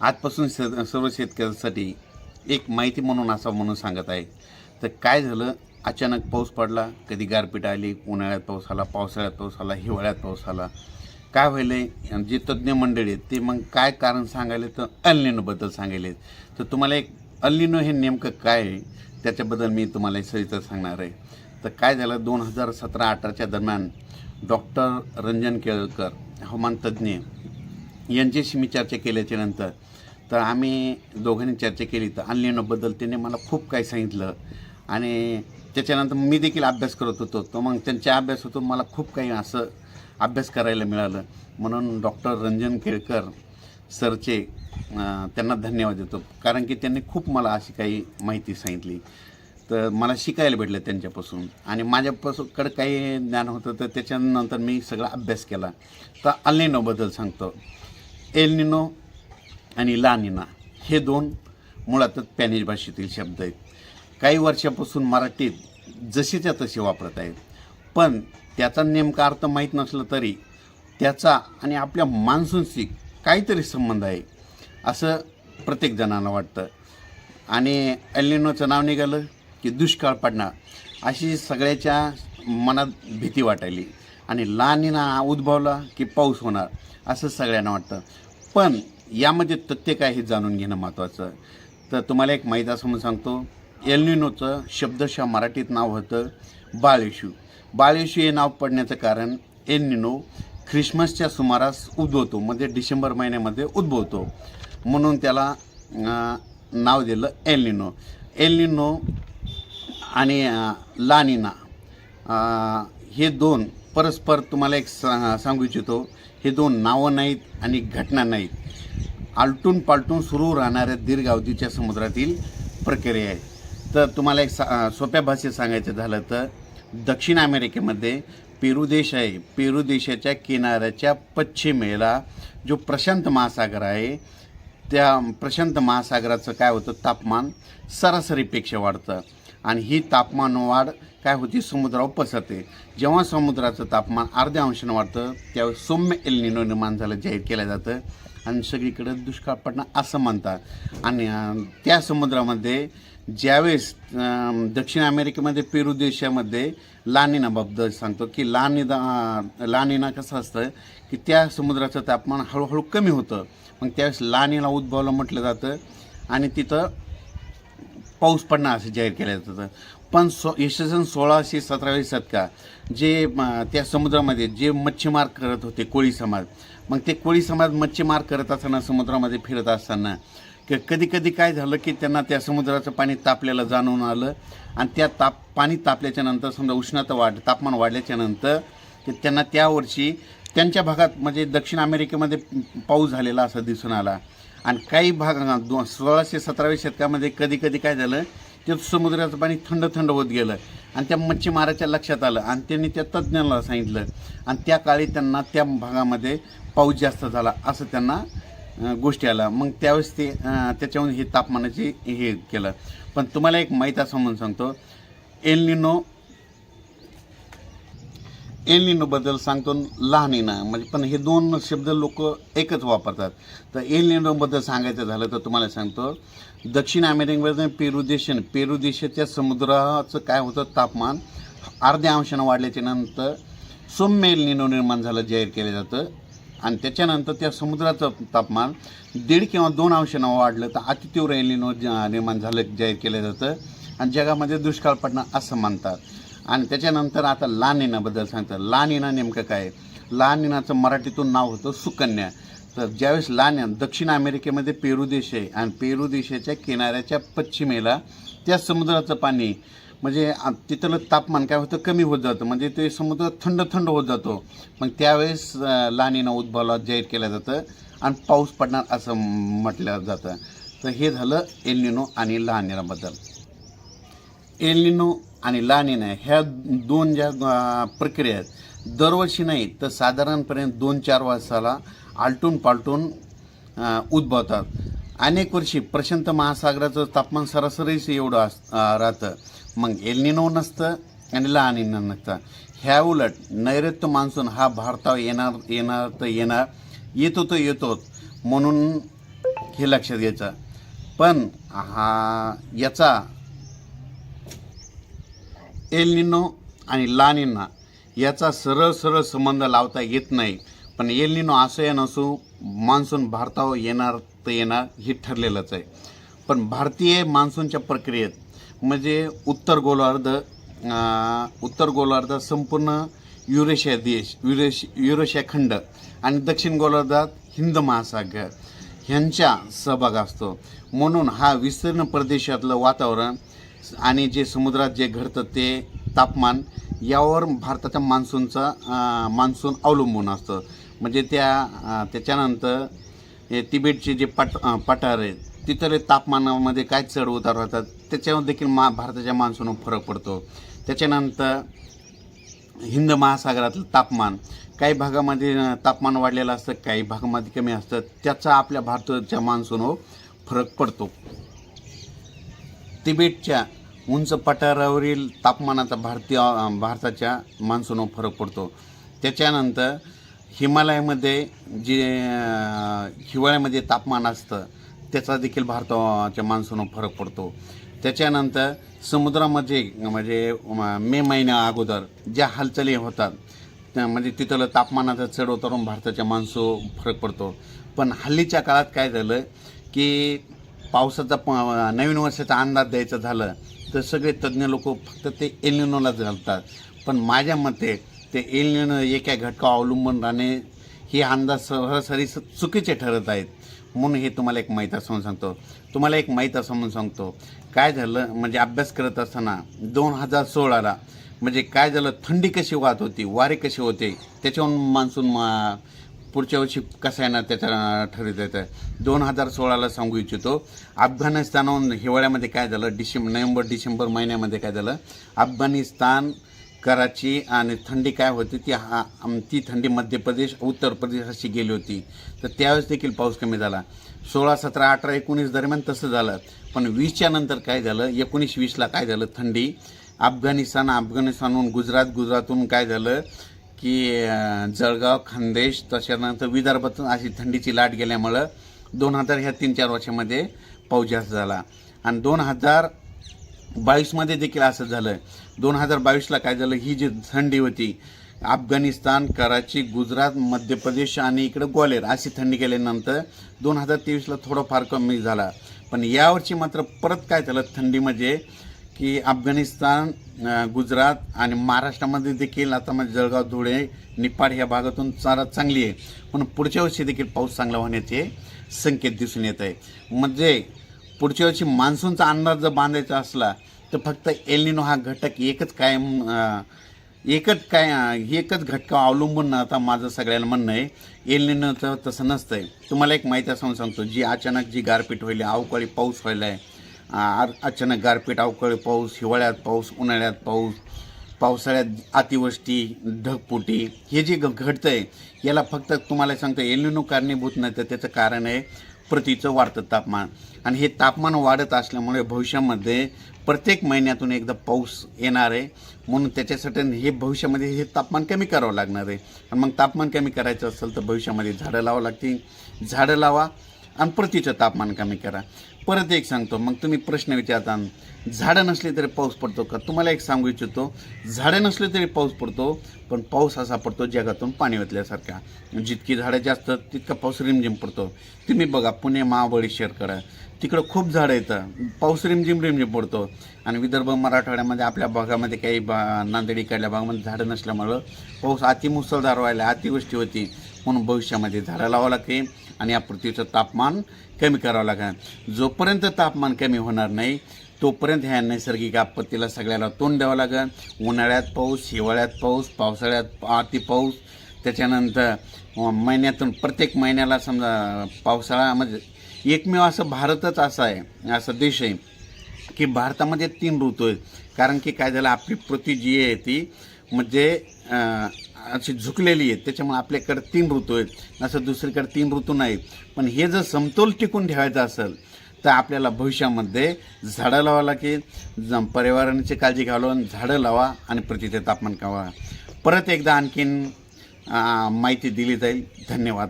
आजपासून स सर्व शेतकऱ्यांसाठी एक माहिती म्हणून असा म्हणून सांगत आहे. तर काय झालं? अचानक पाऊस पडला. कधी गारपीट आली उन्हाळ्यात पाऊस आला पावसाळ्यात पाऊस आला हिवाळ्यात पाऊस आला. काय व्हायलं जे तज्ज्ञ मंडळी आहेत ते मग काय कारण सांगायले तर अल्लिनोबद्दल सांगायले तर तुम्हाला एक अल्लिनो हे नेमकं काय आहे? त्याच्याबद्दल मी तुम्हाला सविस्तर सांगणार आहे. तर काय झालं? दोन हजार सतरा अठराच्या दरम्यान डॉक्टर रंजन केळकर हवामान तज्ज्ञ यांच्याशी मी चर्चा केल्याच्यानंतर तर आम्ही दोघांनी चर्चा केली. तर अनलिनोबद्दल त्यांनी मला खूप काही सांगितलं. आणि त्याच्यानंतर मी देखील अभ्यास करत होतो. तर मग त्यांच्या अभ्यासातून मला खूप काही असं अभ्यास करायला मिळालं. म्हणून डॉक्टर रंजन केळकर सरचे त्यांना धन्यवाद देतो. कारण की त्यांनी खूप मला अशी काही माहिती सांगितली. तर मला शिकायला भेटलं त्यांच्यापासून. आणि माझ्यापासूनकडं काही ज्ञान होतं तर त्याच्यानंतर मी सगळा अभ्यास केला. तर अल्लेनोबद्दल सांगतो. एलनिनो आणि लानिना हे दोन मुळातच स्पॅनिश भाषेतील शब्द आहेत. काही वर्षापासून मराठीत जशीच्या तसे वापरत आहेत. पण त्याचा नेमका अर्थ माहीत नसला तरी त्याचा आणि आपल्या मान्सूनशी काहीतरी संबंध आहे असं प्रत्येक जणांना वाटतं. आणि एलिनोचं नाव निघालं की दुष्काळ पडणार अशी सगळ्याच्या मनात भीती वाटायली. आणि लानिना उद्भवला की पाऊस होणार असं सगळ्यांना वाटतं. पण यामध्ये तथ्य काय हे जाणून घेणं महत्त्वाचं तर तुम्हाला एक माहीत असं म्हणून सांगतो एलनिनोचं शब्दशः मराठीत नाव होतं बाळेशू. बाळेशू हे नाव पडण्याचं कारण एलनिनो ख्रिसमसच्या सुमारास उद्भवतो म्हणजे डिसेंबर महिन्यामध्ये उद्भवतो. म्हणून त्याला नाव दिलं एलनिनो एलनिनो आणि लानिना हे दोन परस्पर तुम्हाला एक सा सांगू इच्छितो हे दोन नावं नाहीत आणि घटना नाहीत. आलटून पालटून सुरू राहणाऱ्या दीर्घ अवधीच्या समुद्रातील प्रक्रिया आहे तर तुम्हाला एक सा सोप्या भाषेत सांगायचं झालं तर दक्षिण अमेरिकेमध्ये पेरू देश आहे. पेरू देशाच्या किनाऱ्याच्या पश्चिमेला जो प्रशांत महासागर आहे त्या प्रशांत महासागराचं काय होतं तापमान सरासरीपेक्षा वाढतं. आणि ही तापमान वाढ काय होती? समुद्रावर पसरते. जेव्हा समुद्राचं तापमान अर्ध्या अंशानं वाढतं त्यावेळेस सौम्य एलनिनो निर्माण झालं जाहीर केलं जातं. आणि सगळीकडे दुष्काळ पडणं असं म्हणतात. आणि त्या समुद्रामध्ये ज्यावेळेस दक्षिण अमेरिकेमध्ये पेरू देशामध्ये लानिनाबद्दल सांगतो की लानिदा लानिना कसं असतं की त्या समुद्राचं तापमान हळूहळू कमी होतं. मग त्यावेळेस लानिना उद्भवलं म्हटलं जातं. आणि तिथं पाऊस पडणार असं जाहीर केलं जातं पण सो इसवी सन सोळाशे सतराव्या शतकात जे त्या समुद्रामध्ये जे मच्छीमार करत होते कोळी समाज मग ते कोळी समाज मच्छीमार करत असताना समुद्रामध्ये फिरत असताना क कधी कधी काय झालं की त्यांना त्या समुद्राचं पाणी तापलेलं जाणून आलं आणि त्या ताप पाणी तापल्याच्या नंतर समजा उष्णता वाढ तापमान वाढल्याच्या नंतर की त्यांना त्या वर्षी त्यांच्या भागात म्हणजे दक्षिण अमेरिकेमध्ये पाऊस झालेला असं दिसून आला. आणि काही भाग दो सोळाशे सतराव्या शतकामध्ये कधी कधी काय झालं ते समुद्राचं पाणी थंड थंड होत गेलं आणि त्या मच्छीमाराच्या लक्षात आलं आणि त्यांनी त्या तज्ज्ञाला सांगितलं. आणि त्या काळी त्यांना त्या भागामध्ये पाऊस जास्त झाला असं त्यांना गोष्टी आल्या. मग त्यावेळेस ते त्याच्याहून हे तापमानाची हे केलं. पण तुम्हाला एक माहीत असं म्हणून सांगतो एलनिनो एलनिनोबद्दल सांगतो लहानिना म्हणजे पण हे दोन शब्द लोक एकच वापरतात. तर एलनिनोबद्दल सांगायचं झालं तर तुम्हाला सांगतो दक्षिण अमेरिकेमध्ये पेरू देश पेरू देशाच्या समुद्राचं काय होतं तापमान? अर्ध्या अंशानं वाढल्याच्या नंतर सौम्य एलनिनो निर्माण झालं जाहीर केलं जातं. आणि त्याच्यानंतर त्या समुद्राचं तापमान दीड किंवा दोन अंशानं वाढलं तर अतितीव्र एलिनो निर्माण झालं जाहीर केलं जातं. आणि जगामध्ये दुष्काळ पडणं असं मानतात आणि त्याच्यानंतर आता लानिनाबद्दल सांगतात लानिना नेमकं काय आहे? लानिनाचं मराठीतून नाव होतं सुकन्या. तर ज्यावेळेस लान्या दक्षिण अमेरिकेमध्ये पेरू देश आहे आणि पेरू देशाच्या किनाऱ्याच्या पश्चिमेला त्या समुद्राचं पाणी म्हणजे तिथलं तापमान काय होतं? कमी होत जातं. म्हणजे ते समुद्र थंड थंड होत जातो. मग त्यावेळेस लहान उद्भवला जाहीर केलं जातं आणि पाऊस पडणार असं म्हटलं जातं. तर हे झालं एलिनो आणि लानिनाबद्दल. एलनिनो आणि लानिना ह्या दोन ज्या प्रक्रिया आहेत दरवर्षी नाही तर साधारणपर्यंत दोन चार वर्षाला आलटून पालटून उद्भवतात. अनेक वर्षी प्रशांत महासागराचं तापमान सरासरीच एवढं अस राहतं. मग एलनिनो नसतं आणि लानिना नसतं. ह्या उलट नैऋत्य मान्सून हा भारतावर येणार येणार तर येणार येतो तर येतोच म्हणून हे लक्षात घ्यायचं. पण हा याचा एल निनो आणि लानिना याचा सरळ सरळ संबंध लावता येत नाही. पण एल निनो असं या नसू मान्सून भारतावर येणार तर येणार हे ठरलेलंच आहे. पण भारतीय मान्सूनच्या प्रक्रियेत म्हणजे उत्तर गोलार्ध उत्तर गोलार्ध संपूर्ण युरेशिया देश युरेश युरेशिया खंड आणि दक्षिण गोलार्धात हिंद महासागर ह्यांच्या सहभाग असतो. म्हणून हा विस्तीर्ण प्रदेशातलं वातावरण आणि जे समुद्रात जे घडतं ते तापमान यावर भारताच्या मान्सूनचा मान्सून अवलंबून असतं. म्हणजे त्या त्याच्यानंतर तिबेटचे जे पट पठार आहेत तिथले तापमानामध्ये काय चढ उतार होतात त्याच्यावर देखील मा भारताच्या मान्सूनवर फरक पडतो. त्याच्यानंतर हिंद महासागरातलं तापमान काही भागामध्ये तापमान वाढलेलं असतं काही भागामध्ये कमी असतं त्याचा आपल्या भारताच्या मान्सूनवर फरक पडतो. तिबेटच्या उंच पठारावरील तापमानाचा भारतीय भारताच्या मान्सूनवर फरक पडतो. त्याच्यानंतर हिमालयामध्ये जे हिवाळ्यामध्ये तापमान असतं त्याचा देखील भारताच्या मान्सूनवर फरक पडतो. त्याच्यानंतर समुद्रामध्ये म्हणजे मे महिन्या अगोदर ज्या हालचाली होतात त्या- म्हणजे तिथलं तापमानाचा चढ उतारून भारताच्या मान्सून फरक पडतो. पण हल्लीच्या काळात काय झालं की पावसाचा प नवीन वर्षाचा अंदाज द्यायचा झालं तर सगळे तज्ज्ञ लोक फक्त ते एलिनोलाच घालतात. पण माझ्या मते ते एलिनो एका घटका अवलंबून राहणे हे अंदाज सरासरी चुकीचे ठरत आहेत. म्हणून हे तुम्हाला एक माहीत असं सांगतो. तुम्हाला एक माहीत असं म्हणून सांगतो. काय झालं म्हणजे अभ्यास करत असताना दोन हजार सोळाला म्हणजे काय झालं थंडी कशी वाहत होती वारे कसे होते त्याच्यावरून मान्सून मा- पुढच्या वर्षी कसं आहे ना त्याच्या ठरवता येतं दोन हजार सोळाला सांगू इच्छितो. अफगाणिस्तानाहून हिवाळ्यामध्ये काय झालं? डिसेंबर नोव्हेंबर डिसेंबर महिन्यामध्ये काय झालं? अफगाणिस्तान कराची आणि थंडी काय होती? ती हा ती थंडी मध्य प्रदेश उत्तर प्रदेश अशी गेली होती. तर त्यावेळेस देखील पाऊस कमी झाला. सोळा सतरा अठरा एकोणीस दरम्यान तसं झालं. पण वीसच्या नंतर काय झालं? एकोणीस वीसला काय झालं? थंडी. अफगाणिस्तान अफगाणिस्तानहून गुजरात गुजरातहून काय झालं? की जळगाव खानदेश त्याच्यानंतर विदर्भातून अशी थंडीची लाट गेल्यामुळं दोन हजार ह्या तीन चार वर्षामध्ये पाऊस जास्त झाला. आणि दोन हजार बावीसमध्ये देखील असं झालं. दोन हजार बावीसला काय झालं? ही जी थंडी होती अफगाणिस्तान कराची गुजरात मध्य प्रदेश आणि इकडं ग्वालेर अशी थंडी गेल्यानंतर दोन हजार तेवीसला थोडंफार कमी झाला. पण यावर्षी मात्र परत काय झालं? थंडी म्हणजे की अफगाणिस्तान गुजरात आणि महाराष्ट्रामध्ये देखील आता म्हणजे जळगाव धुळे निपाड ह्या भागातून चारा चांगली आहे. पण पुढच्या वर्षी देखील पाऊस चांगला होण्याचे संकेत दिसून येत आहे. म्हणजे पुढच्या वर्षी मान्सूनचा अंदाज जर बांधायचा असला तर फक्त एलिनो हा घटक एकच कायम एकच काय एकच घटका अवलंबून आता माझं सगळ्यांना म्हणणं आहे. एलिनोचं तसं नसतंय. तुम्हाला एक माहिती असं सांगतो जी अचानक जी गारपीट व्हायली अवकाळी पाऊस व्हायला आहे आ- अचानक गारपीट अवकाळी पाऊस हिवाळ्यात पाऊस उन्हाळ्यात पाऊस पावसाळ्यात अतिवृष्टी ढगफुटी हे जे घ- आहे याला फक्त तुम्हाला सांगतं एलिनो कारणीभूत नाही तर त्याचं कारण आहे प्रतीचं वाढतं तापमान. आणि हे तापमान वाढत असल्यामुळे भविष्यामध्ये प्रत्येक महिन्यातून एकदा पाऊस येणार आहे. म्हणून त्याच्यासाठी हे भविष्यामध्ये हे तापमान कमी करावं लागणार आहे. आणि मग तापमान कमी करायचं असेल तर भविष्यामध्ये झाडं लावावं लागतील. झाडं लावा आणि प्रतीचं तापमान कमी करा. परत एक सांगतो मग तुम्ही प्रश्न विचारता झाडं नसली तरी पाऊस पडतो का? तुम्हाला एक सांगू इच्छितो झाडं नसले तरी पाऊस पडतो पण पाऊस असा पडतो जगातून पाणी ओतल्यासारखा. जितकी झाडं जास्त तितका पाऊस रिमझिम पडतो. तुम्ही बघा पुणे महाबळेश्वरकडं तिकडं खूप झाडं येतं. पाऊस रिमझिम रिमझिम पडतो. आणि विदर्भ मराठवाड्यामध्ये आपल्या भागामध्ये काही बा नांदेड इकडल्या भागामध्ये झाडं नसल्यामुळं पाऊस अतिमुसळधार व्हायला अतिवृष्टी होती. म्हणून भविष्यामध्ये झाडं लावावं लागते. आणि या पृथ्वीचं तापमान कमी करावं लागेल जोपर्यंत तापमान कमी होणार नाही तोपर्यंत ह्या नैसर्गिक आपत्तीला सगळ्याला तोंड द्यावं लागेल. उन्हाळ्यात पाऊस हिवाळ्यात पाऊस पावसाळ्यात अति पाऊस. त्याच्यानंतर महिन्यातून प्रत्येक महिन्याला समजा पावसाळा म्हणजे एकमेव असं भारतच असा आहे असा देश आहे की भारतामध्ये तीन ऋतू आहेत. कारण की काय झालं आपली पृथ्वी जी आहे ती म्हणजे अशी झुकलेली आहे त्याच्यामुळे आपल्याकडे तीन ऋतू आहेत असं दुसरीकडे तीन ऋतू नाहीत. पण हे जर समतोल टिकून ठेवायचं असेल तर आपल्याला भविष्यामध्ये झाडं लावा लागेल पर्यावरणाची काळजी घालून झाडं लावा आणि प्रतिथे तापमान कावा परत एकदा आणखीन माहिती दिली जाईल. धन्यवाद.